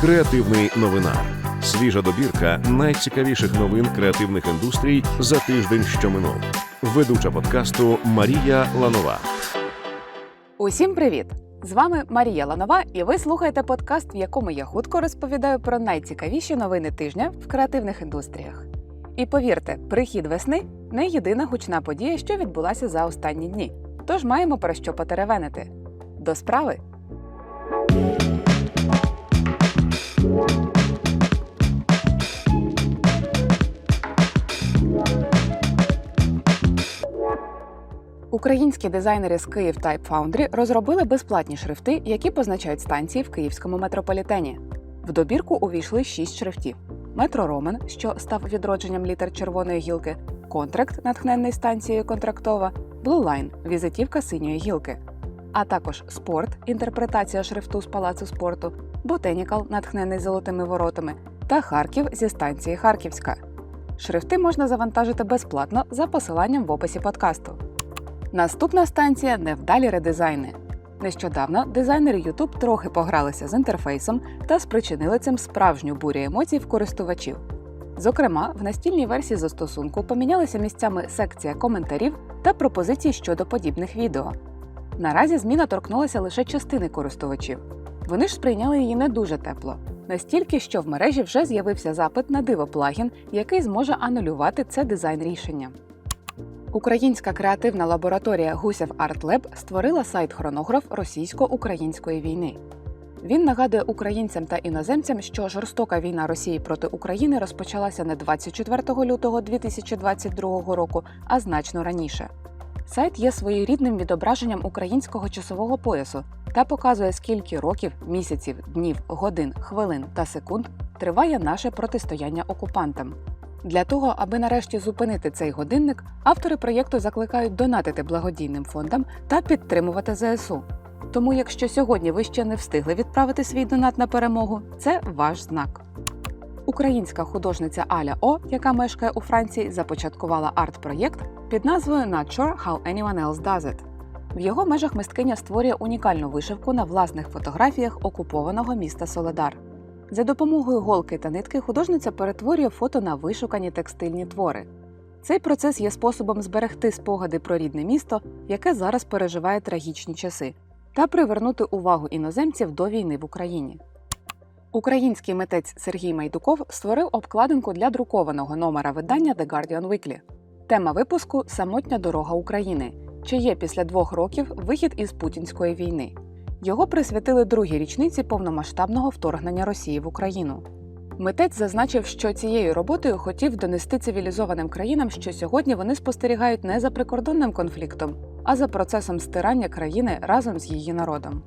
Креативний новинар. Свіжа добірка найцікавіших новин креативних індустрій за тиждень, що минув. Ведуча подкасту Марія Ланова. Усім привіт! З вами Марія Ланова, і ви слухаєте подкаст, в якому я хутко розповідаю про найцікавіші новини тижня в креативних індустріях. І повірте, прихід весни не єдина гучна подія, що відбулася за останні дні. Тож маємо про що потеревенити. До справи! Українські дизайнери з Київ Type Foundry розробили безплатні шрифти, які позначають станції в київському метрополітені. В добірку увійшли шість шрифтів: Метро Ромен, що став відродженням літер червоної гілки, Контракт, натхненний станцією Контрактова, Blue візитівка синьої гілки, а також Спорт, інтерпретація шрифту з палацу спорту, Ботенікал, натхнений золотими воротами, та Харків зі станції Харківська. Шрифти можна завантажити безплатно за посиланням в описі подкасту. Наступна станція невдалі редизайни. Нещодавно дизайнери YouTube трохи погралися з інтерфейсом та спричинили цим справжню бурю емоцій в користувачів. Зокрема, в настільній версії застосунку помінялися місцями секція коментарів та пропозицій щодо подібних відео. Наразі зміна торкнулася лише частини користувачів. Вони ж сприйняли її не дуже тепло, настільки, що в мережі вже з'явився запит на диво-плагін, який зможе анулювати це дизайн рішення. Українська креативна лабораторія Гусєв Арт Леб створила сайт хронограф російсько-української війни. Він нагадує українцям та іноземцям, що жорстока війна Росії проти України розпочалася не 24 лютого 2022 року, а значно раніше. Сайт є своєрідним відображенням українського часового поясу та показує, скільки років, місяців, днів, годин, хвилин та секунд триває наше протистояння окупантам. Для того, аби нарешті зупинити цей годинник, автори проєкту закликають донатити благодійним фондам та підтримувати ЗСУ. Тому, якщо сьогодні ви ще не встигли відправити свій донат на перемогу, це ваш знак. Українська художниця Аля О, яка мешкає у Франції, започаткувала арт-проєкт під назвою Not sure how anyone else does it. В його межах мисткиня створює унікальну вишивку на власних фотографіях окупованого міста Соледар. За допомогою голки та нитки художниця перетворює фото на вишукані текстильні твори. Цей процес є способом зберегти спогади про рідне місто, яке зараз переживає трагічні часи, та привернути увагу іноземців до війни в Україні. Український митець Сергій Майдуков створив обкладинку для друкованого номера видання The Guardian Weekly. Тема випуску Самотня дорога України, чи є після двох років вихід із путінської війни. Його присвятили другій річниці повномасштабного вторгнення Росії в Україну. Митець зазначив, що цією роботою хотів донести цивілізованим країнам, що сьогодні вони спостерігають не за прикордонним конфліктом, а за процесом стирання країни разом з її народом.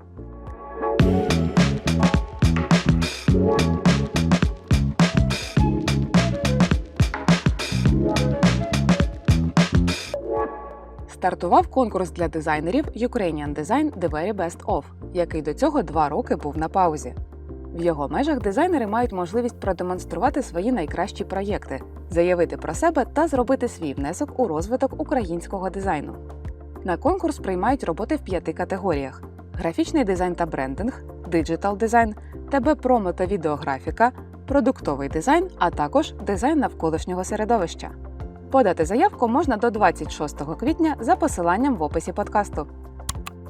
Стартував конкурс для дизайнерів Ukrainian Design The Very Best Of, який до цього два роки був на паузі. В його межах дизайнери мають можливість продемонструвати свої найкращі проєкти, заявити про себе та зробити свій внесок у розвиток українського дизайну. На конкурс приймають роботи в п'яти категоріях: графічний дизайн та брендинг, диджитал дизайн, ТБ промо та відеографіка, продуктовий дизайн, а також дизайн навколишнього середовища. Подати заявку можна до 26 квітня за посиланням в описі подкасту.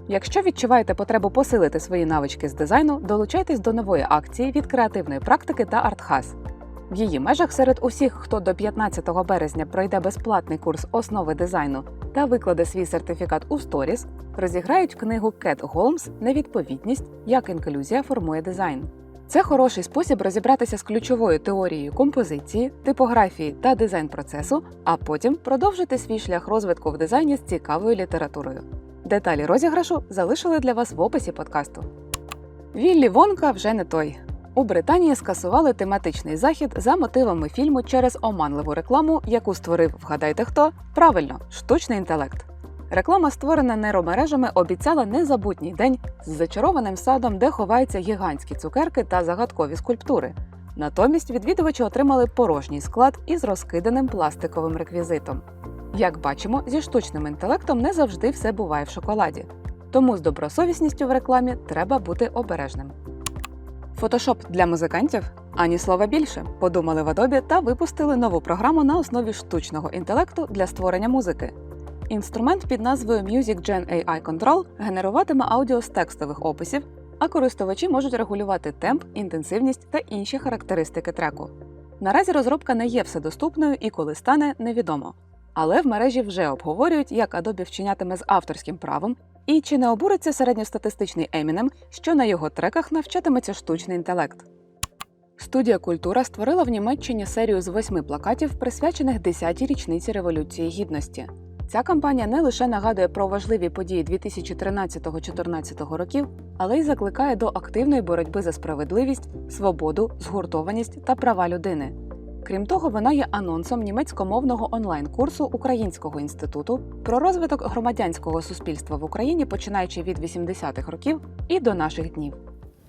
Якщо відчуваєте потребу посилити свої навички з дизайну, долучайтесь до нової акції від креативної практики та Артхаз. В її межах серед усіх, хто до 15 березня пройде безплатний курс основи дизайну та викладе свій сертифікат у сторіс, розіграють книгу Кет Голмс Невідповідність, як інклюзія формує дизайн. Це хороший спосіб розібратися з ключовою теорією композиції, типографії та дизайн процесу, а потім продовжити свій шлях розвитку в дизайні з цікавою літературою. Деталі розіграшу залишили для вас в описі подкасту. Віллі Вонка вже не той. У Британії скасували тематичний захід за мотивами фільму через оманливу рекламу, яку створив, вгадайте хто? Правильно, штучний інтелект. Реклама, створена нейромережами, обіцяла незабутній день з зачарованим садом, де ховаються гігантські цукерки та загадкові скульптури. Натомість відвідувачі отримали порожній склад із розкиданим пластиковим реквізитом. Як бачимо, зі штучним інтелектом не завжди все буває в шоколаді. Тому з добросовісністю в рекламі треба бути обережним. Фотошоп для музикантів? Ані слова більше. Подумали в Adobe та випустили нову програму на основі штучного інтелекту для створення музики. Інструмент під назвою Music Gen AI Control генеруватиме аудіо з текстових описів, а користувачі можуть регулювати темп, інтенсивність та інші характеристики треку. Наразі розробка не є вседоступною і коли стане невідомо. Але в мережі вже обговорюють, як Adobe вчинятиме з авторським правом і чи не обуриться середньостатистичний Eminem, що на його треках навчатиметься штучний інтелект. Студія Культура створила в Німеччині серію з восьми плакатів, присвячених 10-й річниці Революції Гідності. Ця кампанія не лише нагадує про важливі події 2013-2014 років, але й закликає до активної боротьби за справедливість, свободу, згуртованість та права людини. Крім того, вона є анонсом німецькомовного онлайн-курсу Українського інституту про розвиток громадянського суспільства в Україні, починаючи від 80-х років і до наших днів.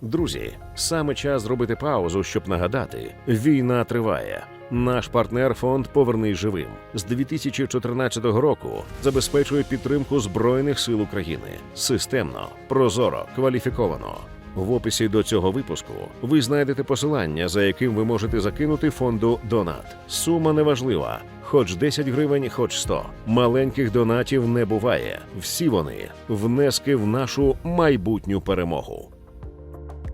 Друзі, саме час зробити паузу, щоб нагадати: війна триває. Наш партнер фонд Повернись живим з 2014 року забезпечує підтримку збройних сил України системно, прозоро, кваліфіковано. В описі до цього випуску ви знайдете посилання, за яким ви можете закинути фонду Донат. Сума неважлива, хоч 10 гривень, хоч 100. Маленьких донатів не буває. Всі вони внески в нашу майбутню перемогу.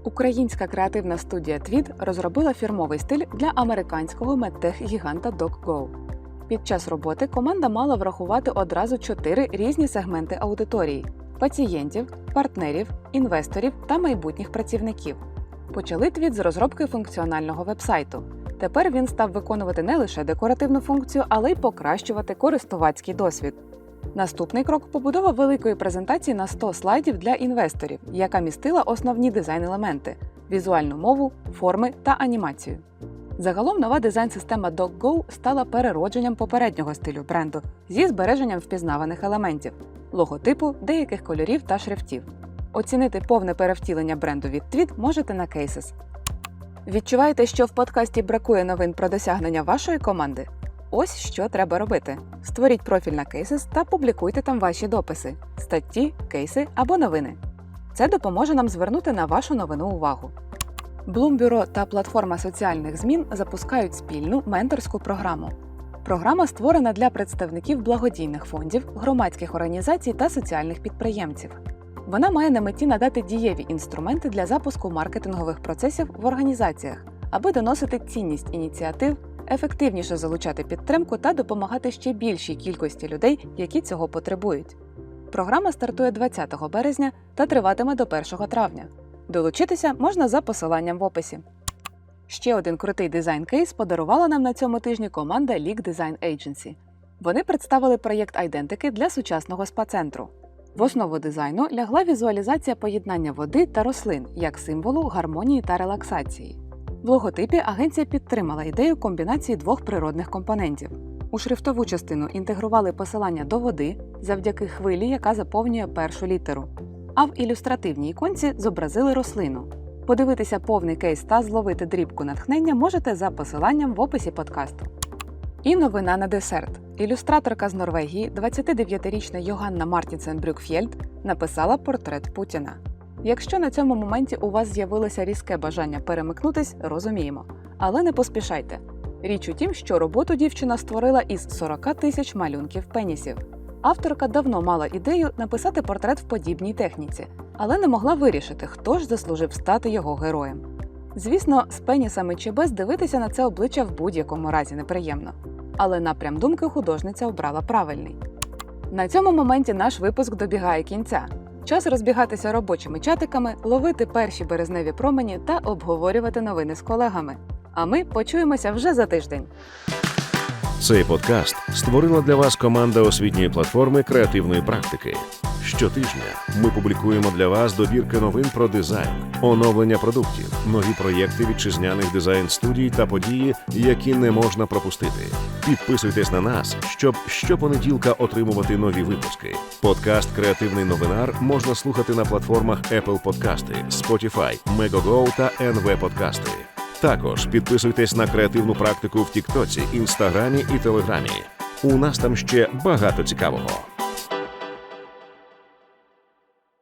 Українська креативна студія Твіт розробила фірмовий стиль для американського медтех-гіганта DocGo. Під час роботи команда мала врахувати одразу чотири різні сегменти аудиторії: пацієнтів, партнерів, інвесторів та майбутніх працівників. Почали твіт з розробки функціонального вебсайту. Тепер він став виконувати не лише декоративну функцію, але й покращувати користувацький досвід. Наступний крок побудова великої презентації на 100 слайдів для інвесторів, яка містила основні дизайн-елементи візуальну мову, форми та анімацію. Загалом нова дизайн-система DocGo стала переродженням попереднього стилю бренду зі збереженням впізнаваних елементів, логотипу, деяких кольорів та шрифтів. Оцінити повне перевтілення бренду від Tweet можете на Cases. Відчуваєте, що в подкасті бракує новин про досягнення вашої команди? Ось що треба робити: створіть профіль на Cases та публікуйте там ваші дописи, статті, кейси або новини. Це допоможе нам звернути на вашу новину увагу. Блумбюро та платформа соціальних змін запускають спільну менторську програму. Програма створена для представників благодійних фондів, громадських організацій та соціальних підприємців. Вона має на меті надати дієві інструменти для запуску маркетингових процесів в організаціях, аби доносити цінність ініціатив, ефективніше залучати підтримку та допомагати ще більшій кількості людей, які цього потребують. Програма стартує 20 березня та триватиме до 1 травня. Долучитися можна за посиланням в описі. Ще один крутий дизайн-кейс подарувала нам на цьому тижні команда League Design Agency. Вони представили проєкт айдентики для сучасного спа-центру. В основу дизайну лягла візуалізація поєднання води та рослин як символу гармонії та релаксації. В логотипі агенція підтримала ідею комбінації двох природних компонентів. У шрифтову частину інтегрували посилання до води завдяки хвилі, яка заповнює першу літеру. А в ілюстративній іконці зобразили рослину. Подивитися повний кейс та зловити дрібку натхнення можете за посиланням в описі подкасту. І новина на десерт. Ілюстраторка з Норвегії, 29-річна Йоганна Мартінсен Брюкфєльд, написала портрет Путіна. Якщо на цьому моменті у вас з'явилося різке бажання перемикнутись, розуміємо. Але не поспішайте. Річ у тім, що роботу дівчина створила із 40 тисяч малюнків пенісів. Авторка давно мала ідею написати портрет в подібній техніці, але не могла вирішити, хто ж заслужив стати його героєм. Звісно, з пенісами чи без дивитися на це обличчя в будь-якому разі неприємно. Але напрям думки художниця обрала правильний. На цьому моменті наш випуск добігає кінця. Час розбігатися робочими чатиками, ловити перші березневі промені та обговорювати новини з колегами. А ми почуємося вже за тиждень. Цей подкаст створила для вас команда освітньої платформи креативної практики. Щотижня ми публікуємо для вас добірки новин про дизайн, оновлення продуктів, нові проєкти вітчизняних дизайн-студій та події, які не можна пропустити. Підписуйтесь на нас, щоб щопонеділка отримувати нові випуски. Подкаст Креативний новинар можна слухати на платформах Apple Подкасти, Spotify, Megogo та NV Подкасти. Також підписуйтесь на креативну практику в Тіктоці, Інстаграмі і Телеграмі. У нас там ще багато цікавого.